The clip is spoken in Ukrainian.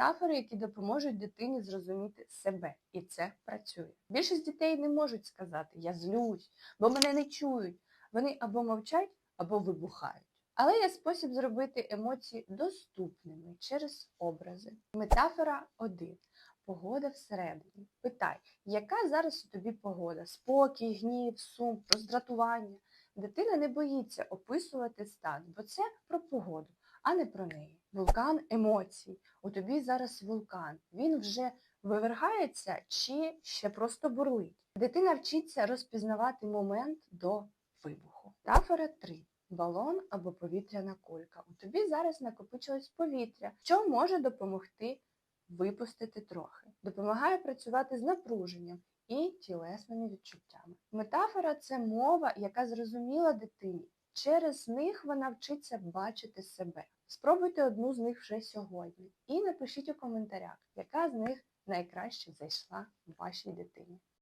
метафори, які допоможуть дитині зрозуміти себе, і це працює. Більшість дітей не можуть сказати Я злюсь, бо мене не чують. Вони або мовчать, або вибухають. Але є спосіб зробити емоції доступними через образи. Метафора 1. Погода всередині. Питай, яка зараз у тобі погода? Спокій, гнів, сум, роздратування. Дитина не боїться описувати стан, бо це про погоду, а не про неї. Вулкан емоцій. У тобі зараз вулкан. Він вже вивергається чи ще просто бурлить. Дитина вчиться розпізнавати момент до вибуху. Метафора 3. Балон або повітряна кулька. У тобі зараз накопичилось повітря, що може допомогти випустити трохи. Допомагає працювати з напруженням і тілесними відчуттями. Метафора це мова, яка зрозуміла дитині. Через них вона вчиться бачити себе. Спробуйте одну з них вже сьогодні і напишіть у коментарях, яка з них найкраще зайшла вашій дитині.